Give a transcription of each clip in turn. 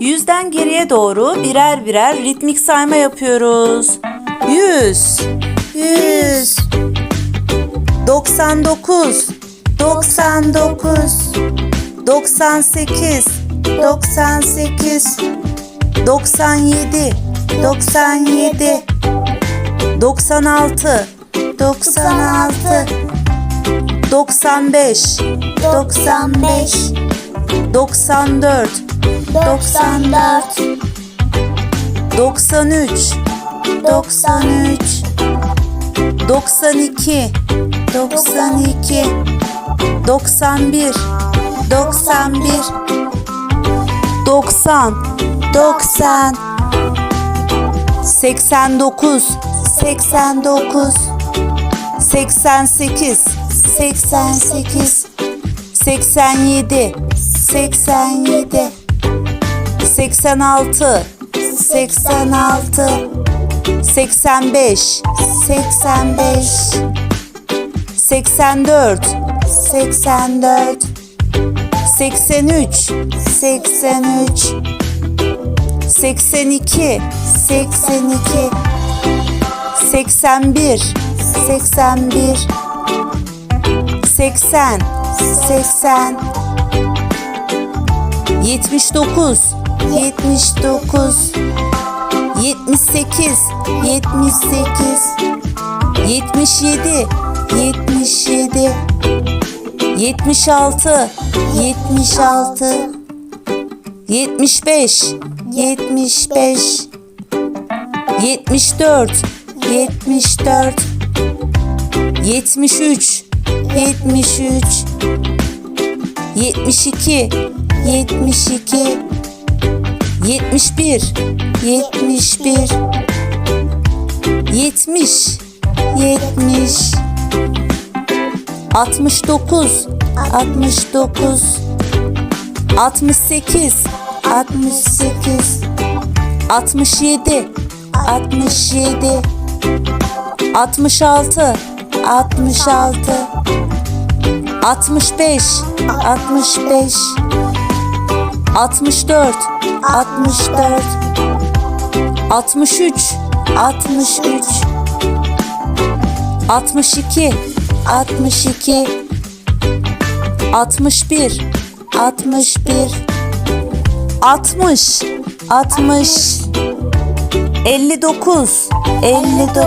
Yüzden geriye doğru birer birer ritmik sayma yapıyoruz. Yüz, yüz, doksan dokuz, doksan dokuz, doksan sekiz, doksan sekiz, doksan yedi, doksan yedi, doksan altı, doksan altı, doksan beş, doksan beş, doksan dört, 94 93 93 92 92 91 91 90 90 89 89 88 88 87 87 86 86 85 85 84 84 83 83 82 82 81 81 80 80 79 79 78 78 77 77 76 76 75 75 74 74 73 73 72 72 71 71 70 70 69 69 68 68 67 67 66 66 65 65 64 64 63 63 62 62 61 61 60 60 59 59 58 58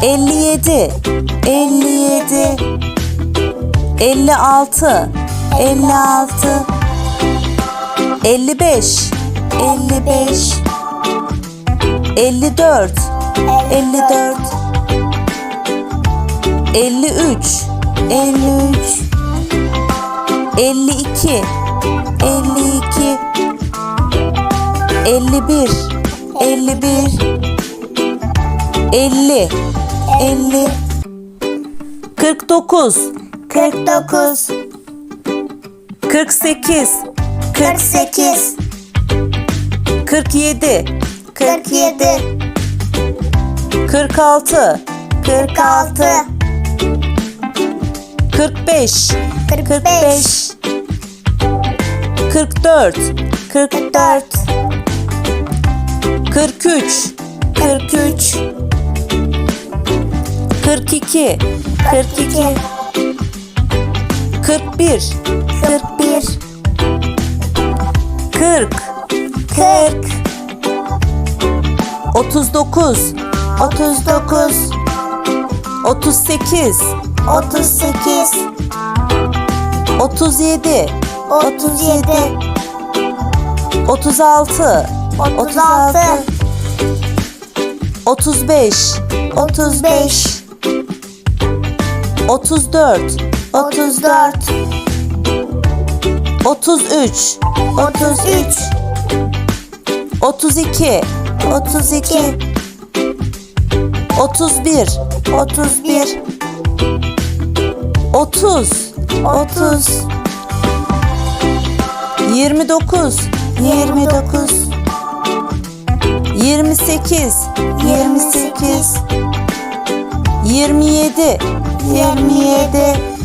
57 57 56 56 55 55 54 54 53 53 52 52 51 51 50 50 49 49 48 48 47 47 46 46 45 45 44 44 43 43 42 42 41 41 40 40 39 39 38 38 37 37 36 36 35 35 34 34 33 33 32 32 31 31 30 30 29 29 28 28 27 27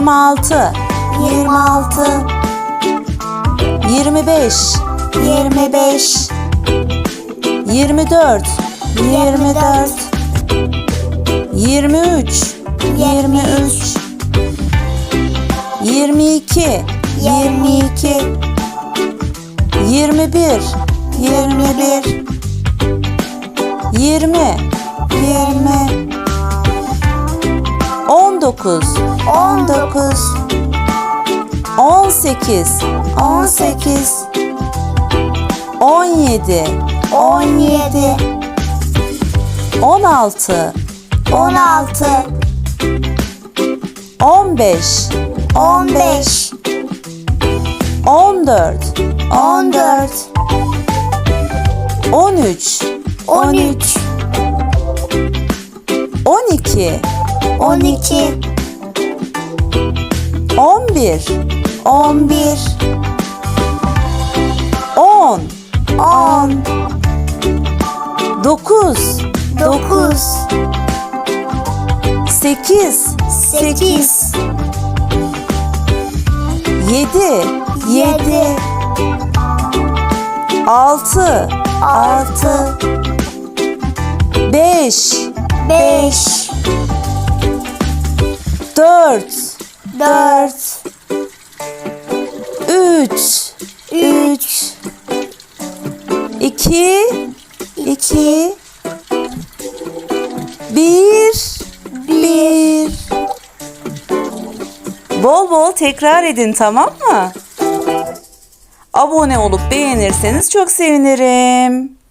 26 26 25 25 24 24 23 23 22 22 21 21 20 19 19 18 18 17 17 16 16 15 15 14 14 13 13 12 12 11 11 10 10 9 9 8 8 7 7 6 6 5 5 4 4 3 3 2 2 1 1 Bol bol tekrar edin tamam mı? Abone olup beğenirseniz çok sevinirim.